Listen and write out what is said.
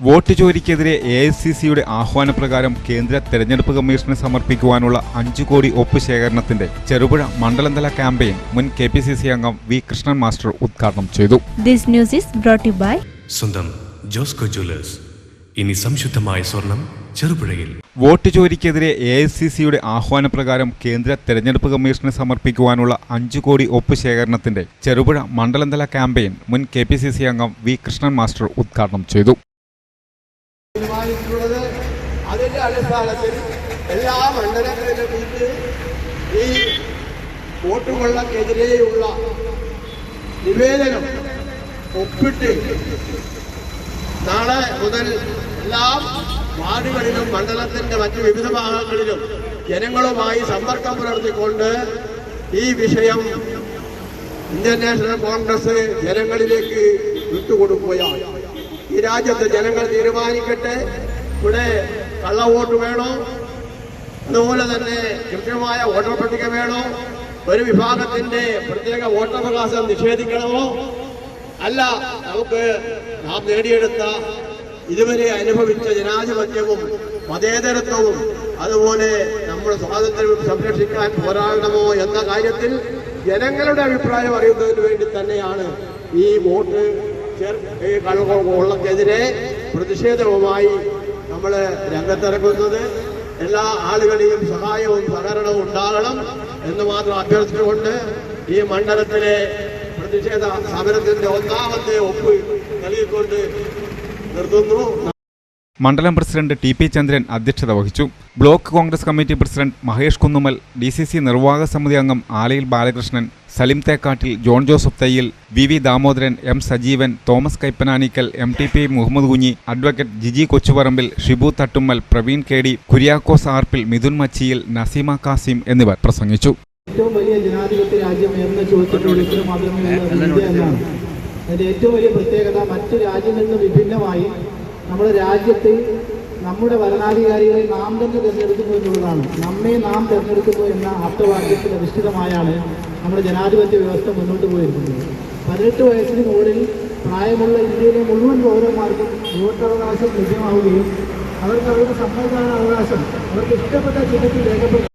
Vote ചോരിക്കെതിരെ A I C സിയുടെ ആഹ്വാനപ്രകാരം കേന്ദ്ര തെരഞ്ഞെടുപ്പ് കമ്മീഷന് സമർപ്പിക്കുവാനുള്ള അഞ്ചു കോടി ഒപ്പ് ശേഖരണത്തിന്റെ ചെറുപുഴ മണ്ഡലതല ക്യാമ്പയിൻ മുൻ കെ പി സി സി അംഗം വി കൃഷ്ണൻ മാസ്റ്റർ ഉദ്ഘാടനം ചെയ്തു. This news is brought by സ്വന്തം ജോസ്കോ ജ്വല്ലേഴ്സ്. ഇനി സംശുദ്ധമായ സ്വർണം ചെറുപുഴയിൽ. വോട്ട് ചോരിക്കെതിരെ എ ഐ സി സിയുടെ ആഹ്വാനപ്രകാരം കേന്ദ്ര തെരഞ്ഞെടുപ്പ് കമ്മീഷന് സമർപ്പിക്കുവാനുള്ള അഞ്ചു കോടി ഒപ്പ് ശേഖരണത്തിന്റെ ചെറുപുഴ മണ്ഡലതല ക്യാമ്പയിൻ മുൻ കെ പി സി സി അംഗം വി കൃഷ്ണൻ മാസ്റ്റർ ഉദ്ഘാടനം ചെയ്തു. തീരുമാനിച്ചിട്ടുള്ളത് അതിന്റെ അടിസ്ഥാനത്തിൽ എല്ലാ മണ്ഡലങ്ങളിലും ഇന്ന് ഈ വോട്ടുകൊള്ളക്കെതിരെയുള്ള നിവേദനം ഒപ്പിട്ട് നാളെ മുതൽ എല്ലാ വാർഡുകളിലും മണ്ഡലത്തിന്റെ മറ്റ് വിവിധ ഭാഗങ്ങളിലും ജനങ്ങളുമായി സമ്പർക്കം പുലർത്തിക്കൊണ്ട് ഈ വിഷയം ഇന്ത്യൻ നാഷണൽ കോൺഗ്രസ് ജനങ്ങളിലേക്ക് വിട്ടുകൊടുക്കുകയാണ്. ഈ രാജ്യത്തെ ജനങ്ങൾ തീരുമാനിക്കട്ടെ. ഇവിടെ കള്ള വോട്ട് വേണോ? അതുപോലെ തന്നെ കൃത്യമായ വോട്ടർ പട്ടിക വേണോ? ഒരു വിഭാഗത്തിന്റെ പ്രത്യേക വോട്ടവകാശം നിഷേധിക്കണമോ? അല്ല നമുക്ക് നാം നേടിയെടുത്ത ഇതുവരെ അനുഭവിച്ച ജനാധിപത്യവും മതേതരത്വവും അതുപോലെ നമ്മുടെ സ്വാതന്ത്ര്യം സംരക്ഷിക്കാൻ പോരാടണമോ എന്ന കാര്യത്തിൽ ജനങ്ങളുടെ അഭിപ്രായം അറിയുന്നതിന് വേണ്ടി തന്നെയാണ് ഈ വോട്ട് കള്ളക്കെതിരെ പ്രതിഷേധവുമായി നമ്മൾ രംഗത്തിറങ്ങുന്നത് എല്ലാ ആളുകളുടെയും സഹായവും സഹകരണവും ഉണ്ടാകണം എന്ന് മാത്രം അഭ്യർത്ഥിച്ചുകൊണ്ട് ഈ മണ്ഡലത്തിലെ പ്രതിഷേധ സമരത്തിന്റെ ഒന്നാമത്തെ ഒപ്പ് നൽകിക്കൊണ്ട് നിർത്തുന്നു. മണ്ഡലം പ്രസിഡന്റ് ടി പി ചന്ദ്രൻ അധ്യക്ഷത വഹിച്ചു. Block Congress committee president Mahesh Kunnumal D C C നിർവാഹക സമിതി അംഗം Alayil Balakrishnan Salim Thekkattil John Joseph Thayyil V V Damodaran M Sajeevan Thomas Kaippananickal M T P Muhammad Kunhi advocate Jiji Kochuparambil Shibu Thattummal Praveen K T D Kuriakose Arppil Midhun Machiyil Naseema Kasim എന്നിവർ പ്രസംഗിച്ചു. ഏറ്റവും വലിയ ജനാധിപത്യ രാജ്യം എന്ന് ചോദിച്ചിട്ടുള്ള മാത്രമേ India ഏറ്റവും വലിയ പ്രത്യേകത മറ്റു രാജ്യങ്ങളിൽ നിന്ന് വിഭിന്നമായി നമ്മുടെ രാജ്യത്തെ നമ്മുടെ ഭരണാധികാരികളെ നാം തന്നെ തിരഞ്ഞെടുക്കുന്നു എന്നുള്ളതാണ്. നമ്മെ നാം തിരഞ്ഞെടുക്കുന്നു എന്ന ആപ്തവാക്യത്തിൽ അധിഷ്ഠിതമായാണ് നമ്മുടെ ജനാധിപത്യ വ്യവസ്ഥ മുന്നോട്ട് പോയിരിക്കുന്നത്. പതിനെട്ട് വയസ്സിന് മുകളിൽ പ്രായമുള്ള ഇന്ത്യയിലെ മുഴുവൻ പൗരന്മാർക്കും വോട്ടവകാശം ലഭ്യമാവുകയും അവർക്ക് അവരുടെ സമ്മതിദാന അവകാശം അവർക്ക് ഇഷ്ടപ്പെട്ട ചിഹ്നത്തിൽ രേഖപ്പെടുത്തി